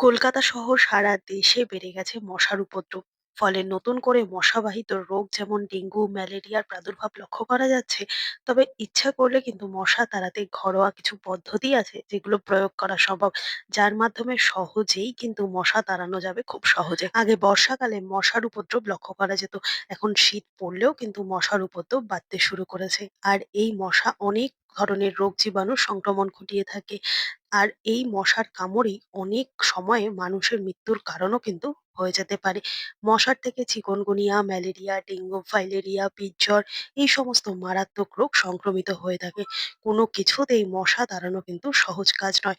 কলকাতা সহ সারা দেশে বেড়ে গেছে মশার উপদ্রব। ফলে নতুন করে মশাবাহিত রোগ যেমন ডেঙ্গু, ম্যালেরিয়ার প্রাদুর্ভাব লক্ষ্য করা যাচ্ছে। তবে ইচ্ছা করলে কিন্তু মশা তাড়াতে ঘরোয়া কিছু পদ্ধতি আছে যেগুলো প্রয়োগ করা সম্ভব। যার মাধ্যমে সহজেই কিন্তু মশা তাড়ানো যাবে খুব সহজে। আগে বর্ষাকালে মশার উপদ্রব লক্ষ্য করা যেত। এখন শীত পড়লেও কিন্তু মশার উপদ্রব বাড়তে শুরু করেছে। আর এই মশা অনেক ধরনের রোগ জীবাণু সংক্রমণ ঘটিয়ে থাকে। আর এই মশার কামড়েই অনেক সময়ে মানুষের মৃত্যুর কারণও কিন্তু হয়ে যেতে পারে। মশার থেকে চিকনগুনিয়া ম্যালেরিয়া, ডেঙ্গু, ফাইলেরিয়া, পিজ্জর এই সমস্ত মারাত্মক রোগ সংক্রমিত হয়ে থাকে। কোনো কিছুতেই মশা তাড়ানো কিন্তু সহজ কাজ নয়।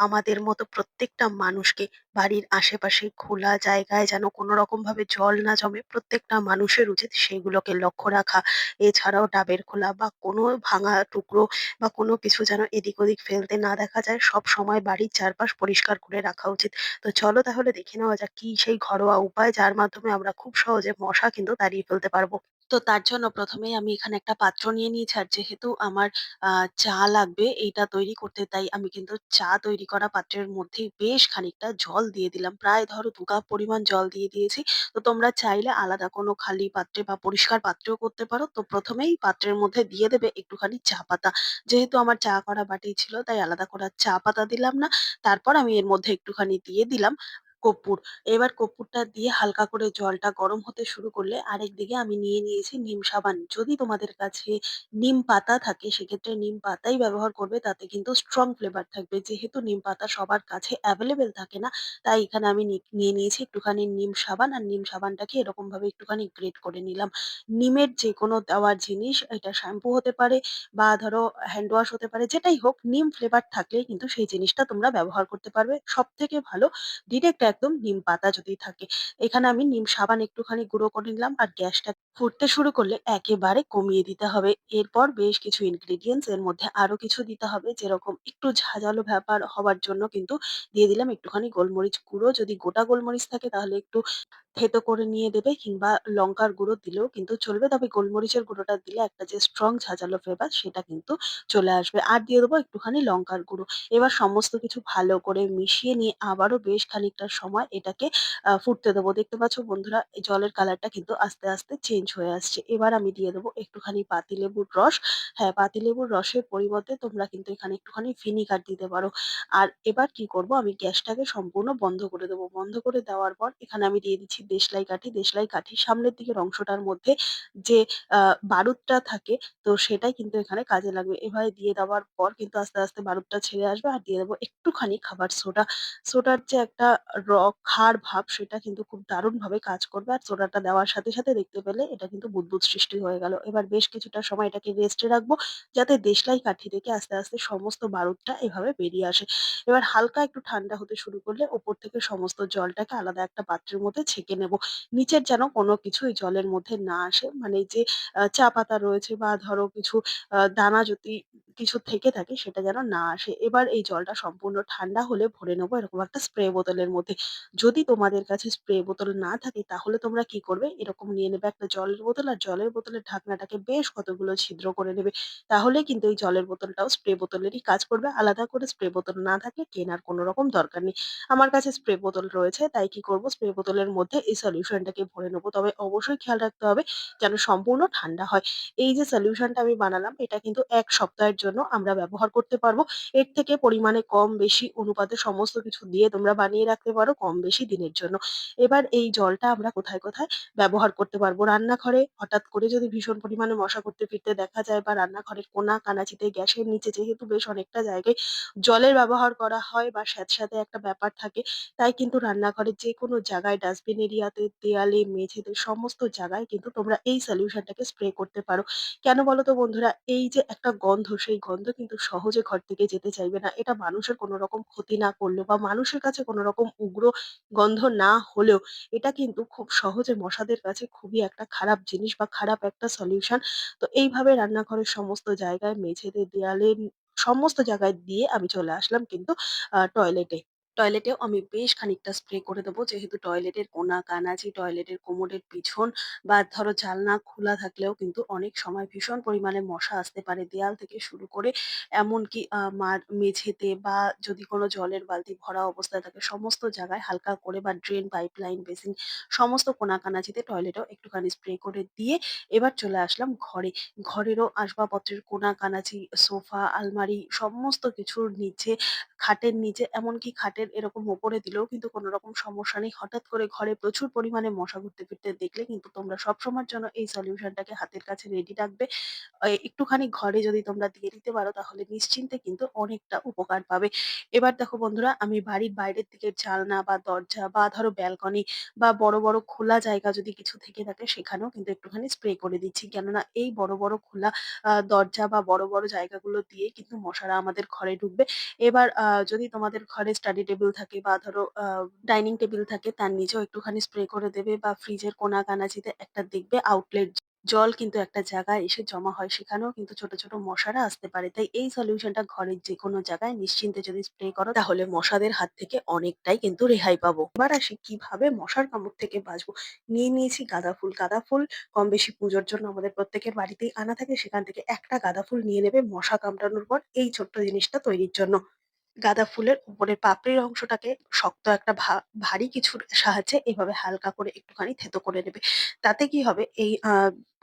আমাদের মতো প্রত্যেকটা মানুষকে। বাড়ির আশেপাশে খোলা জায়গায় যেন কোনো রকমভাবে জল না জমে, প্রত্যেকটা মানুষের উচিত সেগুলোকে লক্ষ্য রাখা। এছাড়াও ডাবের খোলা বা কোনো ভাঙা টুকরো বা কোনো কিছু যেন এদিক ওদিক ফেলতে না দেখা যায়। সবসময় বাড়ির চারপাশ পরিষ্কার করে রাখা উচিত। তো চলো তাহলে দেখে নেওয়া যাক কি সেই ঘরোয়া উপায় যার মাধ্যমে আমরা খুব সহজে মশা কিন্তু তাড়িয়ে ফেলতে পারব। তো তার জন্য প্রথমেই আমি এখানে একটা পাত্র নিয়ে নিয়েছি আর যেহেতু আমার, আ, চা লাগবে এইটা তৈরি করতে, তাই আমি কিন্তু চা তৈরি করা পাত্রের মধ্যেই বেশ খানিকটা জল দিয়ে দিলাম। প্রায় ধরো দু কাপ পরিমাণ জল দিয়ে দিয়েছি। তো তোমরা চাইলে আলাদা কোনো খালি পাত্রে বা পরিষ্কার পাত্রেও করতে পারো। তো প্রথমেই পাত্রের মধ্যে দিয়ে দেবে একটুখানি চা পাতা। যেহেতু আমার চা করা বাটি ছিল, তাই আলাদা করে চা পাতা দিলাম না। তারপর আমি এর মধ্যে একটুখানি দিয়ে দিলাম কর্পূর। এবার কর্পূরটা দিয়ে হালকা করে জলটা গরম হতে শুরু করলে আরেকদিকে আমি নিয়ে নিয়েছি নিম সাবান। যদি তোমাদের কাছে নিম পাতা থাকে, সেক্ষেত্রে নিম পাতাই ব্যবহার করবে, তাতে কিন্তু স্ট্রং ফ্লেভার থাকবে। যেহেতু নিম পাতা সবার কাছে অ্যাভেলেবেল থাকে না, তাই এখানে আমি নিয়ে নিয়েছি একটুখানি নিম সাবান, আর নিম সাবানটাকে এরকমভাবে একটুখানি গ্রেট করে নিলাম। নিমের যেকোনো দেওয়ার জিনিস, এটা শ্যাম্পু হতে পারে বা ধরো হ্যান্ড ওয়াশ হতে পারে, যেটাই হোক, নিম ফ্লেভার থাকলে কিন্তু সেই জিনিসটা তোমরা ব্যবহার করতে পারবে। সব থেকে ভালো ডিরেক্ট একদম নিম পাতা যদি থাকে। এখানে আমি নিম সাবান একটুখানি গুঁড়ো করে নিলাম আর গ্যাসটা ফুটতে শুরু করলে একেবারে কমিয়ে দিতে হবে। এরপর বেশ কিছু ইনগ্রিডিয়েন্টস এর মধ্যে আরও কিছু দিতে হবে, যেরকম একটু ঝাঁঝালো ব্যাপার হওয়ার জন্য কিন্তু দিয়ে দিলাম একটুখানি গোলমরিচ গুঁড়ো। যদি গোটা গোলমরিচ থাকে তাহলে একটু থেতো করে নিয়ে দেবে কিংবা লঙ্কার গুঁড়ো দিলেও কিন্তু চলবে। তবে গোলমরিচের গুঁড়োটা দিলে একটা যে স্ট্রং ঝাঁঝালো ফ্লেভার সেটা কিন্তু চলে আসবে। আর দিয়ে দেবো একটুখানি লঙ্কার গুঁড়ো। এবার সমস্ত কিছু ভালো করে মিশিয়ে নিয়ে আবারও বেশ খানিকটা সময় এটাকে ফুটতে দেবো। দেখতে পাচ্ছ বন্ধুরা জলের কালারটা কিন্তু আস্তে, আস্তে চেঞ্জ হয়ে আসছে। এবার আমি দিয়ে দেবো একটুখানি পাতিলেবুর রস। হ্যাঁ, পাতিলেবুর রসের পরিবর্তে তোমরা কিন্তু এখানে একটুখানি ভিনিগার দিতে পারো। আর এবার কি করব আমি গ্যাসটাকে সম্পূর্ণ বন্ধ করে দেবো। বন্ধ করে দেওয়ার পর এখানে আমি দিয়ে দিচ্ছি দেশলাই কাঠি। দেশলাই কাঠি সামনের দিকের অংশটার মধ্যে যে বারুদটা থাকে তো সেটাই কিন্তু এখানে কাজে লাগবে। এভাবে দিয়ে দেওয়ার পর কিন্তু আস্তে, আস্তে বারুদটা ছেড়ে আসবে আর দিয়ে দেবো একটুখানি খাবার সোডা। সোডার যে একটা র ক্ষার ভাব সেটা কিন্তু খুব দারুণভাবে কাজ করবে। আর সোডাটা দেওয়ার সাথে, সাথে দেখতে পেলে এটা কিন্তু বুদবুদ সৃষ্টি হয়ে গেল। এবার বেশ কিছুটা সময় এটাকে রেস্টে রাখব যাতে দেশলাই কাঠি থেকে আস্তে, আস্তে সমস্ত বারুদটা এভাবে বেরিয়ে আসে। এবার হালকা একটু ঠান্ডা হতে শুরু করলে ওপর থেকে সমস্ত জলটাকে আলাদা একটা পাত্রের মধ্যে ছেঁকে নেব। নিচের যেন কোনো কিছু এই জলের মধ্যে না আসে। মানে যে চা পাতা রয়েছে বা ধরো কিছু দানা যদি কিছু থেকে থাকে সেটা যেন না আসে। এবার এই জলটা সম্পূর্ণ ঠান্ডা হলে ভরে নেব এরকম একটা স্প্রে বোতলের মধ্যে। যদি তোমাদের কাছে স্প্রে বোতল না থাকে তাহলে তোমরা কি করবে এরকম নিয়ে নেবে একটা জলের বোতল আর জলের বোতলের ঢাকনাটাকে বেশ কতগুলো ছিদ্র করে নেবে। তাহলে কিন্তু এই জলের বোতলটাও স্প্রে বোতলেরই কাজ করবে। আলাদা করে স্প্রে বোতল না থাকলে কেনার কোনো রকম দরকার নেই। আমার কাছে স্প্রে বোতল রয়েছে, তাই কি করব স্প্রে বোতলের মধ্যে এই সলিউশনটাকে ভরে নেব। তবে অবশ্যই খেয়াল রাখতে হবে যেন সম্পূর্ণ ঠান্ডা হয়। এই যে সলিউশনটা আমি বানালাম, এটা কিন্তু এক সপ্তাহের জন্য জন্য আমরা ব্যবহার করতে পারব। এর থেকে পরিমাণে কম বেশি অনুপাতে সমস্ত কিছু দিয়ে তোমরা বানিয়ে রাখতে পারো কম বেশি দিনের জন্য। এবার এই জলটা আমরা কোথায়, কোথায় ব্যবহার করতে পারব? রান্নাঘরে হঠাৎ করে যদি ভীষণ পরিমাণে মশা করতে ফিরতে দেখা যায় বা রান্নাঘরের কোনা কানাচিতে গ্যাসের নিচে যেহেতু বেশ অনেকটা জায়গায় জলের ব্যবহার করা হয় বা স্যাঁতস্যাঁতে একটা ব্যাপার থাকে, তাই কিন্তু রান্নাঘরের যেকোনো জায়গায় ডাস্টবিন এরিয়াতে, দেয়ালে, মেঝেতে সমস্ত জায়গায় কিন্তু তোমরা এই সলিউশনটাকে স্প্রে করতে পারো। কেন বলো তো বন্ধুরা? এই যে একটা গন্ধ, সেই গন্ধ কিন্তু সহজে ঘর থেকে যেতে চাইবে না। এটা মানুষের কোনো রকম ক্ষতি না করলেও বা মানুষের কাছে কোনো রকম উগ্র গন্ধ না হলেও এটা কিন্তু খুব সহজে মশাদের কাছে খুবই একটা খারাপ জিনিস বা খারাপ একটা সলিউশন। তো এইভাবে রান্নাঘরের সমস্ত জায়গায়, মেঝেতে, দেয়ালে সমস্ত জায়গায় দিয়ে আমি চলে আসলাম কিন্তু টয়লেটে। টয়লেটেও আমি বেশ খানিকটা স্প্রে করে দেবো। যেহেতু টয়লেটের কোনা কানাচি, টয়লেটের কোমরের পিছন বা ধরো জালনা খোলা থাকলেও কিন্তু অনেক সময় ভীষণ পরিমাণে মশা আসতে পারে। দেয়াল থেকে শুরু করে এমনকি মেঝেতে বা যদি কোনো জলের বালতি ভরা অবস্থায় থাকে সমস্ত জায়গায় হালকা করে বা ড্রেন, পাইপলাইন, বেসিন সমস্ত কোনা-কানাচিতে টয়লেটেও একটুখানি স্প্রে করে দিয়ে এবার চলে আসলাম ঘরে। ঘরেরও আসবাবপত্রের কোনা-কানাচি, সোফা, আলমারি সমস্ত কিছুর নিচে, খাটের নিচে এমনকি খাটের এরকম ওপরে দিলেও কিন্তু কোনো রকম সমস্যা নেই। হঠাৎ করে ঘরে প্রচুর পরিমাণে মশা ঘুরতে ফিরতে দেখলে কিন্তু তোমরা সবসময়ের জন্য এই সলিউশনটাকে হাতের কাছে রেডি রাখবে। একটুখানি ঘরে যদি তোমরা দিয়ে দিতে পারো তাহলে নিশ্চিন্তে কিন্তু অনেকটা উপকার পাবে। এবার দেখো বন্ধুরা আমি বাড়ির বাইরের দিকের জালনা বা দরজা বা ধরো ব্যালকনি বা বড়, বড় খোলা জায়গা যদি কিছু থেকে থাকে সেখানেও কিন্তু একটুখানি স্প্রে করে দিচ্ছি। কেননা এই বড়, বড় খোলা দরজা বা বড়, বড় জায়গাগুলো দিয়ে কিন্তু মশারা আমাদের ঘরে ঢুকবে। এবার যদি তোমাদের ঘরে স্টাডি টেবিল থাকে বা ধরো ডাইনিং টেবিল থাকে তার নিচেও একটুখানি স্প্রে করে দেবে বা ফ্রিজের কোনা-কানাচিতে একটা দেখবে আউটলেট জল কিন্তু একটা জায়গায় এসে জমা হয় সেখানেও কিন্তু ছোট, ছোট মশারা আসতে পারে। তাই এই সলিউশনটা ঘরের যেকোনো জায়গায় নিশ্চিন্তে যদি স্প্রে করো তাহলে মশাদের হাত থেকে অনেকটাই কিন্তু রেহাই পাবো। এবার আসি কীভাবে মশার কামড় থেকে বাঁচবো? নিয়ে নিয়েছি গাঁদা ফুল। গাঁদা ফুল কম বেশি পুজোর জন্য আমাদের প্রত্যেকের বাড়িতেই আনা থাকে। সেখান থেকে একটা গাঁদা ফুল নিয়ে নেবে মশা কামড়ানোর পর এই ছোট্ট জিনিসটা তৈরির জন্য। গাঁদা ফুলের উপরের পাপড়ির অংশটাকে শক্ত একটা ভা, ভারী কিছুর সাহায্যে এভাবে হালকা করে একটুখানি থেঁতো করে নেবে। তাতে কি হবে এই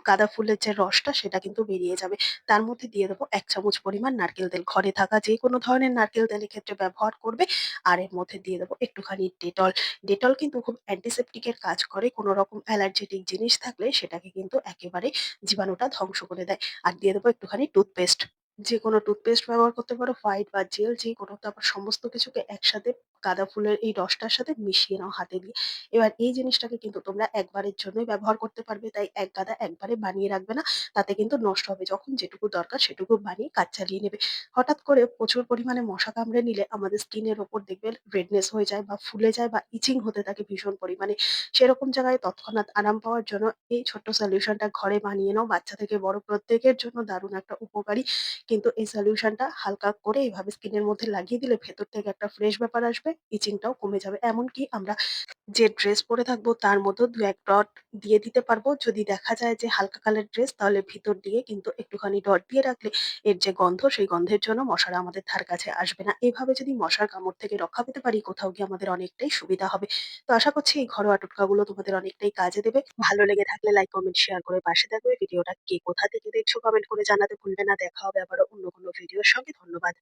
গাঁদা ফুলের যে রসটা সেটা কিন্তু বেরিয়ে যাবে। তার মধ্যে দিয়ে দেবো এক চামচ পরিমাণ নারকেল তেল। ঘরে থাকা যে কোনো ধরনের নারকেল তেল ক্ষেত্রে ব্যবহার করবে। আর এর মধ্যে দিয়ে দেবো একটুখানি ডেটল। ডেটল কিন্তু খুব অ্যান্টিসেপ্টিক এর কাজ করে। কোনো রকম অ্যালার্জেটিক জিনিস থাকলে সেটাকে কিন্তু একেবারে জীবাণুটা ধ্বংস করে দেয়। আর দিয়ে দেবো একটুখানি টুথপেস্ট। যেকোনো টুথপেস্ট ব্যবহার করতে পারো, হোয়াইট বা জেল যে কোনো তারপর সমস্ত কিছুকে একসাথে গাঁদা ফুলের এই রসটার সাথে মিশিয়ে নাও হাতে দিয়ে। এবার এই জিনিসটাকে কিন্তু তোমরা একবারের জন্যই ব্যবহার করতে পারবে। তাই এক গাদা একবারে বানিয়ে রাখবে না। তাতে কিন্তু নষ্ট হবে। যখন যেটুকু দরকার সেটুকু বানিয়ে কাজ চালিয়ে নেবে। হঠাৎ করে প্রচুর পরিমাণে মশা কামড়ে নিলে আমাদের স্কিনের ওপর দেখবে রেডনেস হয়ে যায় বা ফুলে যায় বা ইচিং হতে থাকে ভীষণ পরিমাণে। সেরকম জায়গায় তৎক্ষণাৎ আরাম পাওয়ার জন্য এই ছোট্ট সলিউশনটা ঘরে বানিয়ে নাও। বাচ্চা থেকে বড় প্রত্যেকের জন্য দারুণ একটা উপকারী কিন্তু এই সলিউশনটা হালকা করে এভাবে স্কিনের মধ্যে লাগিয়ে দিলে ভেতর থেকে একটা ফ্রেশ ব্যাপার আসবে, ইচিংটাও কমে যাবে। এমনকি আমরা যে ড্রেস পরে থাকব তার মধ্যেও ২-১ ডট দিয়ে দিতে পারব। যদি দেখা যায় যে হালকা কালার ড্রেস তাহলে ভিতর দিয়ে কিন্তু একটুখানি ডট দিয়ে রাখলে এর যে গন্ধ সেই গন্ধের জন্য মশারা আমাদের ধার কাছে আসবে না। এভাবে যদি মশার কামড় থেকে রক্ষা পেতে পারি কোথাও গিয়ে আমাদের অনেকটাই সুবিধা হবে। তো আশা করছি এই ঘরোয়া টোটকাগুলো তোমাদের অনেকটাই কাজে দেবে। ভালো লেগে থাকলে লাইক, কমেন্ট, শেয়ার করে পাশে থাকবে। ভিডিওটা কে কোথা থেকে দেখছ কমেন্ট করে জানাতে ভুলবে না। দেখা হবে আবারও অন্য কোনো ভিডিওর সঙ্গে। ধন্যবাদ।